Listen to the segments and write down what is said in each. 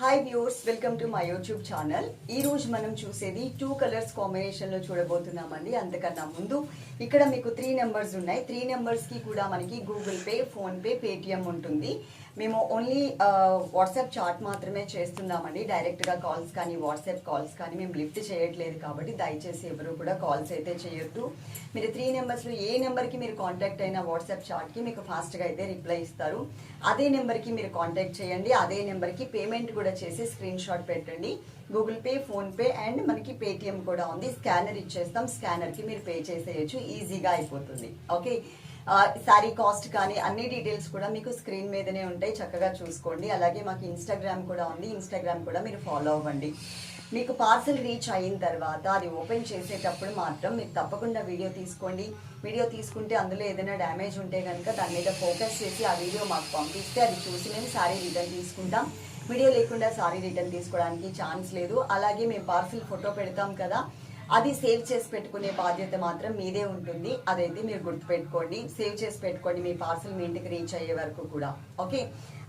Hi viewers welcome to my YouTube channel ఈ రోజు మనం చూసేది టూ కలర్స్ కాంబినేషన్లో చూడబోతున్నామండి. అంతకన్నా ముందు ఇక్కడ మీకు త్రీ నెంబర్స్ ఉన్నాయి. త్రీ నెంబర్స్కి కూడా మనకి గూగుల్ పే ఫోన్పే పేటిఎం ఉంటుంది. మేము ఓన్లీ వాట్సాప్ చాట్ మాత్రమే చేస్తున్నామండి. డైరెక్ట్గా కాల్స్ కానీ వాట్సాప్ కాల్స్ కానీ మేము లిఫ్ట్ చేయట్లేదు కాబట్టి దయచేసి ఎవరు కూడా కాల్స్ అయితే చేయొద్దు. మీరు త్రీ నెంబర్స్లో ఏ నెంబర్కి మీరు కాంటాక్ట్ అయిన వాట్సాప్ చాట్కి మీకు ఫాస్ట్గా అయితే రిప్లై ఇస్తారు. అదే నెంబర్కి మీరు కాంటాక్ట్ చేయండి. అదే నెంబర్కి పేమెంట్ కూడా చేసి స్క్రీన్ షాట్ పెట్టండి. Google Pay PhonePe and మనకి పేటిఎం కూడా ఉంది. స్కానర్ ఇచ్చేస్తాం. స్కానర్కి మీరు పే చేసేయచ్చు. ఈజీగా అయిపోతుంది. ఓకే శారీ కాస్ట్ కానీ అన్ని డీటెయిల్స్ కూడా మీకు స్క్రీన్ మీదనే ఉంటాయి. చక్కగా చూసుకోండి. అలాగే మాకు ఇన్స్టాగ్రామ్ కూడా ఉంది. ఇన్స్టాగ్రామ్ కూడా మీరు ఫాలో అవ్వండి. మీకు పార్సల్ రీచ్ అయిన తర్వాత అది ఓపెన్ చేసేటప్పుడు మాత్రం మీరు తప్పకుండా వీడియో తీసుకోండి. వీడియో తీసుకుంటే అందులో ఏదైనా డ్యామేజ్ ఉంటే కనుక దాని మీద ఫోకస్ చేసి ఆ వీడియో మాకు పంపిస్తే అది చూసి మేము సారీ రిటర్న్ తీసుకుంటాం. వీడియో లేకుండా సారీ రిటర్న్ తీసుకోవడానికి ఛాన్స్ లేదు. అలాగే మేము పార్సిల్ ఫోటో పెడతాం కదా అది సేవ్ చేసి పెట్టుకునే బాధ్యత మాత్రం మీదే ఉంటుంది. అదైతే మీరు గుర్తుపెట్టుకోండి. సేవ్ చేసి పెట్టుకోండి మీ పార్సిల్ మీ ఇంటికి రీచ్ అయ్యే వరకు కూడా. ఓకే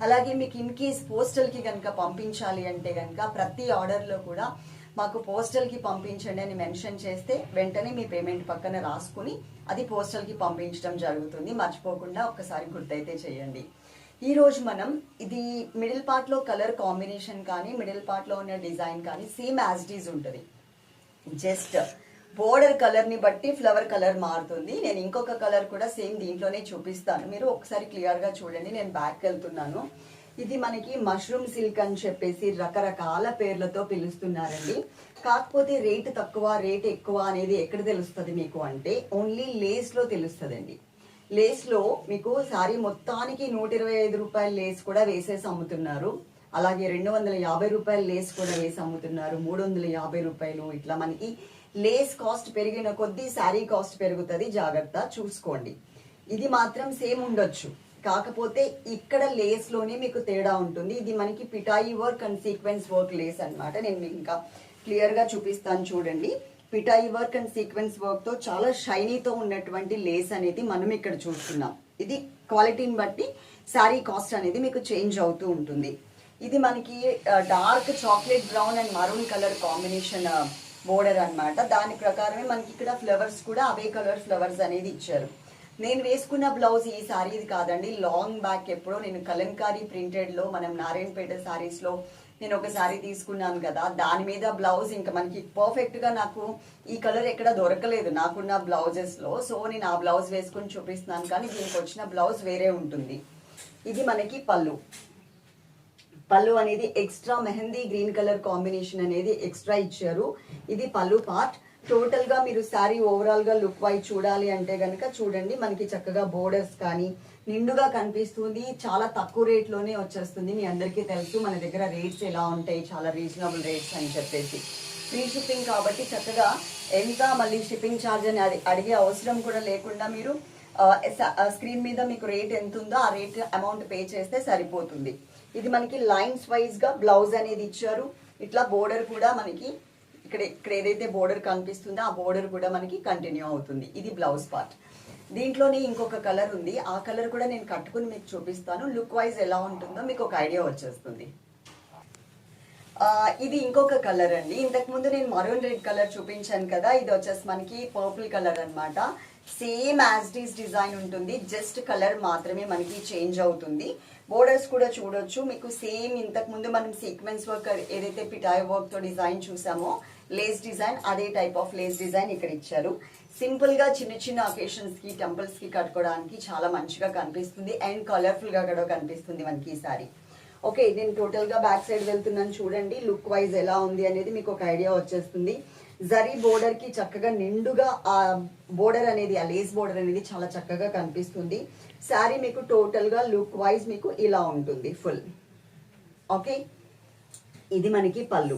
అలాగే మీకు ఇన్ కేస్ పోస్టల్కి కనుక పంపించాలి అంటే కనుక ప్రతి ఆర్డర్లో కూడా మాకు పోస్టల్కి పంపించండి అని మెన్షన్ చేస్తే వెంటనే మీ పేమెంట్ పక్కన రాసుకుని అది పోస్టల్కి పంపించడం జరుగుతుంది. మర్చిపోకుండా ఒక్కసారి గుర్తయితే చేయండి. ఈరోజు మనం ఇది మిడిల్ పార్ట్లో కలర్ కాంబినేషన్ కానీ మిడిల్ పార్ట్లో ఉన్న డిజైన్ కానీ సేమ్ యాజ్ డీజ్ ఉంటుంది. జస్ట్ బోర్డర్ కలర్ని బట్టి ఫ్లవర్ కలర్ మారుతుంది. నేను ఇంకొక కలర్ కూడా సేమ్ దీంట్లోనే చూపిస్తాను. మీరు ఒకసారి క్లియర్గా చూడండి. నేను బ్యాక్ వెళ్తున్నాను. ఇది మనకి మష్రూమ్ సిల్క్ అని చెప్పేసి రకరకాల పేర్లతో పిలుస్తున్నారండి. కాకపోతే రేట్ తక్కువ రేట్ ఎక్కువ అనేది ఎక్కడ తెలుస్తుంది మీకు అంటే ఓన్లీ లేస్లో తెలుస్తుందండి. లేస్లో మీకు శారీ మొత్తానికి నూట ఇరవై ఐదు రూపాయల లేస్ కూడా వేసేసి అమ్ముతున్నారు. అలాగే రెండు వందల యాభై రూపాయల లేస్ కూడా వేసి అమ్ముతున్నారు. మూడు వందల యాభై రూపాయలు ఇట్లా మనకి లేస్ కాస్ట్ పెరిగిన కొద్దీ శారీ కాస్ట్ పెరుగుతుంది. జాగ్రత్త చూసుకోండి. ఇది మాత్రం సేమ్ ఉండొచ్చు. కాకపోతే ఇక్కడ లేస్లోనే మీకు తేడా ఉంటుంది. ఇది మనకి పిటాయి work and sequence work lace అన్నమాట. నేను మీకు ఇంకా క్లియర్గా చూపిస్తాను చూడండి. పిటాయి వర్క్ అండ్ సీక్వెన్స్ వర్క్తో చాలా షైనీతో ఉన్నటువంటి లేస్ అనేది మనం ఇక్కడ చూస్తున్నాం. ఇది క్వాలిటీని బట్టి శారీ కాస్ట్ అనేది మీకు చేంజ్ అవుతూ ఉంటుంది. ఇది మనకి dark chocolate brown and maroon colour combination border అన్నమాట. దాని ప్రకారమే మనకి ఇక్కడ ఫ్లవర్స్ కూడా అవే కలర్ ఫ్లవర్స్ అనేది ఇచ్చారు. నేను వేసుకున్న బ్లౌజ్ ఈ సారీ కాదండి. లాంగ్ బ్యాక్ ఎప్పుడో నేను కలంకారీ ప్రింటెడ్లో మనం నారాయణపేట శారీస్లో నేను ఒకసారి తీసుకున్నాను కదా దాని మీద బ్లౌజ్ ఇంకా మనకి పర్ఫెక్ట్గా నాకు ఈ కలర్ ఎక్కడ దొరకలేదు నాకున్న బ్లౌజెస్లో. సో నేను ఆ బ్లౌజ్ వేసుకుని చూపిస్తున్నాను కానీ దీనికి వచ్చిన బ్లౌజ్ వేరే ఉంటుంది. ఇది మనకి పళ్ళు. పళ్ళు అనేది extra mehndi green colour combination అనేది ఎక్స్ట్రా ఇచ్చారు. ఇది పళ్ళు పార్ట్ టోటల్గా మీరు శారీ ఓవరాల్గా లుక్ వైజ్ చూడాలి అంటే కనుక చూడండి మనకి చక్కగా బోర్డర్స్ కానీ నిండుగా కనిపిస్తుంది. చాలా తక్కువ రేట్లోనే వచ్చేస్తుంది. మీ అందరికీ తెలుసు మన దగ్గర రేట్స్ ఎలా ఉంటాయి చాలా రీజనబుల్ రేట్స్ అని చెప్పేసి. ఫ్రీ షిప్పింగ్ కాబట్టి చక్కగా ఎంత మళ్ళీ షిప్పింగ్ ఛార్జ్ అని అడిగే అవసరం కూడా లేకుండా మీరు స్క్రీన్ మీద మీకు రేట్ ఎంత ఉందో ఆ రేట్ అమౌంట్ పే చేస్తే సరిపోతుంది. ఇది మనకి లైన్స్ వైజ్గా బ్లౌజ్ అనేది ఇచ్చారు. ఇట్లా బోర్డర్ కూడా మనకి ఇక్కడ ఇక్కడ ఏదైతే బోర్డర్ కనిపిస్తుందో ఆ బోర్డర్ కూడా మనకి కంటిన్యూ అవుతుంది. ఇది బ్లౌజ్ పార్ట్ దీంట్లోనే ఇంకొక కలర్ ఉంది. ఆ కలర్ కూడా నేను కట్టుకుని మీకు చూపిస్తాను. లుక్ వైజ్ ఎలా ఉంటుందో మీకు ఒక ఐడియా వచ్చేస్తుంది. ఇది ఇంకొక కలర్ అండి. ఇంతకుముందు నేను మరూన్ రెడ్ కలర్ చూపించాను కదా. ఇది వచ్చేసి మనకి పర్పుల్ కలర్ అనమాట సేమ్ యాజ్ డీస్ డిజైన్ ఉంటుంది జస్ట్ కలర్ మాత్రమే మనకి చేంజ్ అవుతుంది. బోర్డర్స్ కూడా చూడొచ్చు. మీకు సేమ్ ఇంతకు ముందు మనం సీక్వెన్స్ వర్క్ ఏదైతే పిటాయి వర్క్తో డిజైన్ చూసామో లేస్ డిజైన్ అదే టైప్ ఆఫ్ లేస్ డిజైన్ ఇక్కడ ఇచ్చారు. సింపుల్గా చిన్న చిన్న అకేషన్స్కి కి టెంపుల్స్కి కట్టుకోవడానికి చాలా మంచిగా కనిపిస్తుంది. అండ్ కలర్ఫుల్గా కూడా కనిపిస్తుంది మనకి ఈ సారీ ఓకే నేను టోటల్గా బ్యాక్ సైడ్ వెళ్తున్నాను. చూడండి లుక్ వైజ్ ఎలా ఉంది అనేది మీకు ఒక ఐడియా వచ్చేస్తుంది. జరీ బోర్డర్కి చక్కగా నిండుగా ఆ బోర్డర్ అనేది ఆ లేస్ బోర్డర్ అనేది చాలా చక్కగా కనిపిస్తుంది. శారీ మీకు టోటల్గా లుక్ వైజ్ మీకు ఇలా ఉంటుంది ఫుల్ ఓకే ఇది మనకి పళ్ళు.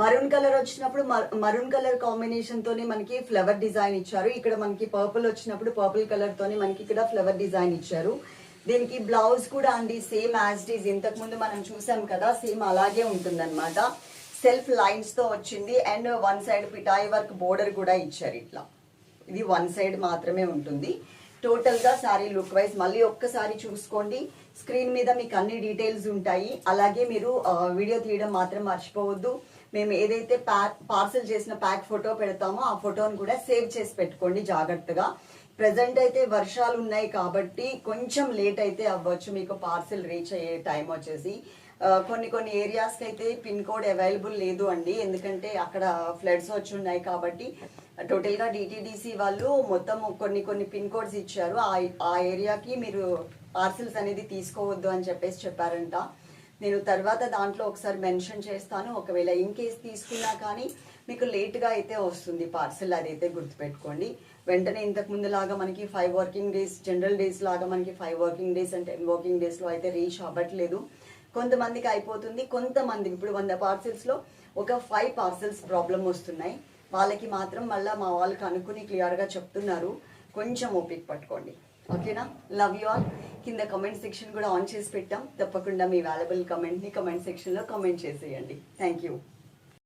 మరూన్ కలర్ వచ్చినప్పుడు మరూన్ కలర్ కాంబినేషన్ తోనే మనకి ఫ్లవర్ డిజైన్ ఇచ్చారు. ఇక్కడ మనకి పర్పుల్ వచ్చినప్పుడు పర్పుల్ కలర్ తోనే మనకి ఇక్కడ ఫ్లవర్ డిజైన్ ఇచ్చారు. దీనికి బ్లౌజ్ కూడా అండి సేమ్ యాజ్ డీజ్ ఇంతకు ముందు మనం చూసాం కదా సేమ్ అలాగే ఉంటుందన్నమాట. సెల్ఫ్ లైన్స్తో వచ్చింది. అండ్ వన్ సైడ్ పిటాయి వర్క్ బోర్డర్ కూడా ఇచ్చారు ఇట్లా. ఇది వన్ సైడ్ మాత్రమే ఉంటుంది. టోటల్గా సారీ లుక్ వైజ్ మళ్ళీ ఒక్కసారి చూసుకోండి. స్క్రీన్ మీద మీకు అన్ని డీటెయిల్స్ ఉంటాయి. అలాగే మీరు వీడియో తీయడం మాత్రం మర్చిపోవద్దు. మేము ఏదైతే ప్యాక్ పార్సల్ చేసిన ప్యాక్ ఫోటో పెడతామో ఆ ఫోటోని కూడా సేవ్ చేసి పెట్టుకోండి జాగ్రత్తగా. ప్రజెంట్ అయితే వర్షాలు ఉన్నాయి కాబట్టి కొంచెం లేట్ అయితే అవ్వచ్చు. మీకు పార్సిల్ రీచ్ అయ్యే టైం వచ్చేసి. కొన్ని కొన్ని ఏరియాస్కి అయితే పిన్ కోడ్ అవైలబుల్ లేదు అండి. ఎందుకంటే అక్కడ ఫ్లడ్స్ వచ్చి ఉన్నాయి కాబట్టి టోటల్గా డిటీడీసీ వాళ్ళు మొత్తం కొన్ని కొన్ని పిన్ కోడ్స్ ఇచ్చారు. ఆ ఆ ఏరియాకి మీరు పార్సిల్స్ అనేది తీసుకోవద్దు అని చెప్పేసి చెప్పారంట. నేను తర్వాత దాంట్లో ఒకసారి మెన్షన్ చేస్తాను. ఒకవేళ ఇన్ కేస్ తీసుకున్నా కానీ మీకు లేట్గా అయితే వస్తుంది పార్సిల్ అదైతే గుర్తుపెట్టుకోండి. వెంటనే ఇంతకు ముందులాగా మనకి five working days general days లాగా మనకి five working days and ten working డేస్లో అయితే రీచ్ అవ్వట్లేదు. కొంతమందికి అయిపోతుంది కొంతమందికి ఇప్పుడు వంద పార్సిల్స్లో ఒక ఫైవ్ పార్సిల్స్ ప్రాబ్లం వస్తున్నాయి. వాళ్ళకి మాత్రం మళ్ళీ మా వాళ్ళు కనుక్కుని క్లియర్గా చెప్తున్నారు. కొంచెం ఓపిక పట్టుకోండి. ఓకేనా లవ్ యూ ఆల్ కింద కమెంట్ సెక్షన్ కూడా ఆన్ చేసి పెట్టాం. తప్పకుండా మీ వాల్యుబుల్ కమెంట్ని కమెంట్ సెక్షన్లో కమెంట్ చేసేయండి. Thank you